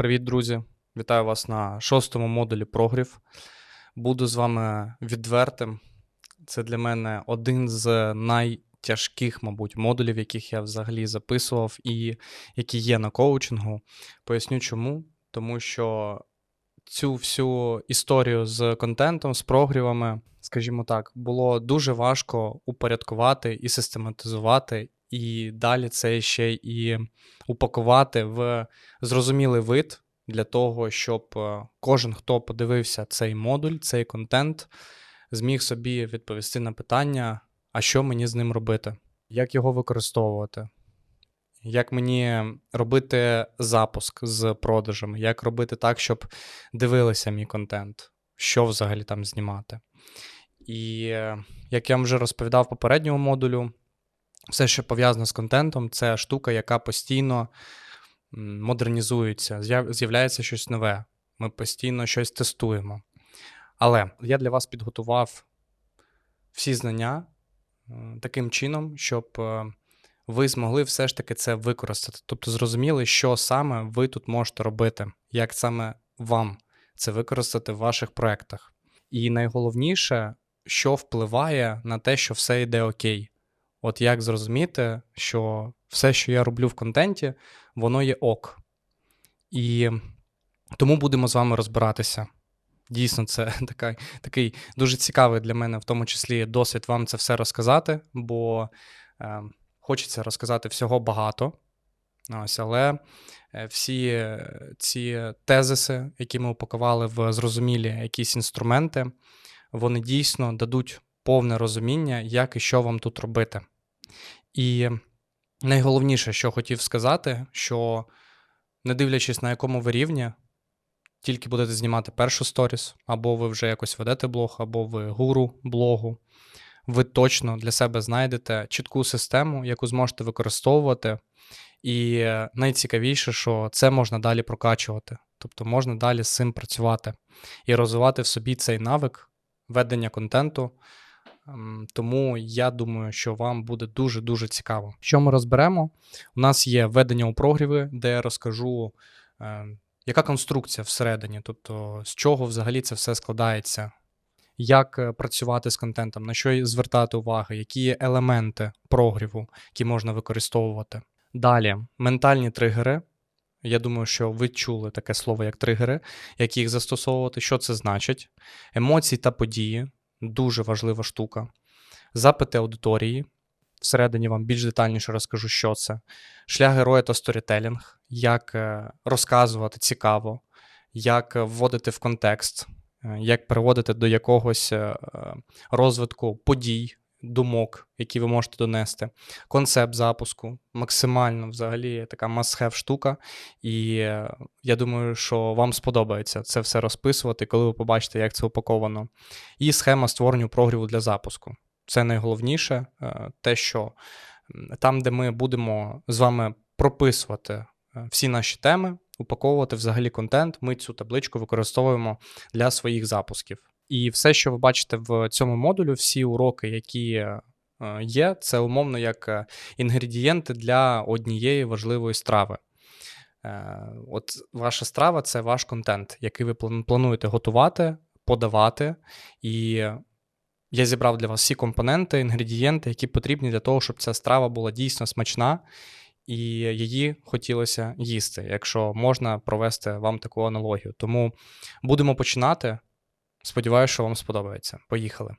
Привіт, друзі! Вітаю вас на шостому модулі прогрів. Буду з вами відвертим. Це для мене один з найтяжких, мабуть, модулів, яких я взагалі записував, і які є на коучингу. Поясню чому. Тому що цю всю історію з контентом, з прогрівами, скажімо так, було дуже важко упорядкувати і систематизувати, і далі це ще і упакувати в зрозумілий вид для того, щоб е, кожен, хто подивився цей модуль, цей контент, зміг собі відповісти на питання, а що мені з ним робити, як його використовувати. Як мені робити запуск з продажами, як робити так, щоб дивилися мій контент, що взагалі там знімати. І е, як я вам вже розповідав попередньому модулю, все, що пов'язано з контентом, це штука, яка постійно модернізується, з'являється щось нове. Ми постійно щось тестуємо. Але я для вас підготував всі знання е, таким чином, щоб е, ви змогли все ж таки це використати. Тобто зрозуміли, що саме ви тут можете робити, як саме вам це використати в ваших проєктах. І найголовніше, що впливає на те, що все йде окей. От як зрозуміти, що все, що я роблю в контенті, воно є ок. І тому будемо з вами розбиратися. Дійсно, це така, такий дуже цікавий для мене, в тому числі, досвід вам це все розказати, бо е, хочеться розказати всього багато. Ось, але е, всі е, ці тезиси, які ми упакували в зрозумілі якісь інструменти, вони дійсно дадуть повне розуміння, як і що вам тут робити. І найголовніше, що хотів сказати, що не дивлячись на якому ви рівні, тільки будете знімати першу сторіс, або ви вже якось ведете блог, або ви гуру блогу, ви точно для себе знайдете чітку систему, яку зможете використовувати. І найцікавіше, що це можна далі прокачувати. Тобто можна далі з цим працювати і розвивати в собі цей навик ведення контенту. Ем, Тому я думаю, що вам буде дуже-дуже цікаво. Що ми розберемо? У нас є введення у прогріви, де я розкажу, е, яка конструкція всередині, тобто з чого взагалі це все складається, як е, працювати з контентом, на що звертати увагу, які елементи прогріву, які можна використовувати. Далі, ментальні тригери. Я думаю, що ви чули таке слово, як тригери, як їх застосовувати, що це значить. Емоції та події дуже важлива штука. Запити аудиторії. Всередині вам більш детальніше розкажу, що це. Шлях героя та сторітелінг, як е, розказувати цікаво, як е, вводити в контекст, е, як приводити до якогось розвитку подій, думок, які ви можете донести. Концепт запуску максимально взагалі така must-have штука. І е, я думаю, що вам сподобається це все розписувати, коли ви побачите, як це упаковано. І схема створення прогріву для запуску. Це найголовніше, е, те, що там, де ми будемо з вами прописувати е, всі наші теми, упаковувати взагалі контент, ми цю табличку використовуємо для своїх запусків. І все, що ви бачите в цьому модулю, всі уроки, які е, є, це умовно як е, інгредієнти для однієї важливої страви. Е, От ваша страва це ваш контент, який ви плануєте готувати, подавати. І я зібрав для вас всі компоненти, інгредієнти, які потрібні для того, щоб ця страва була дійсно смачна, і її хотілося їсти, якщо можна провести вам таку аналогію. Тому будемо починати. Сподіваюся, що вам сподобається. Поїхали.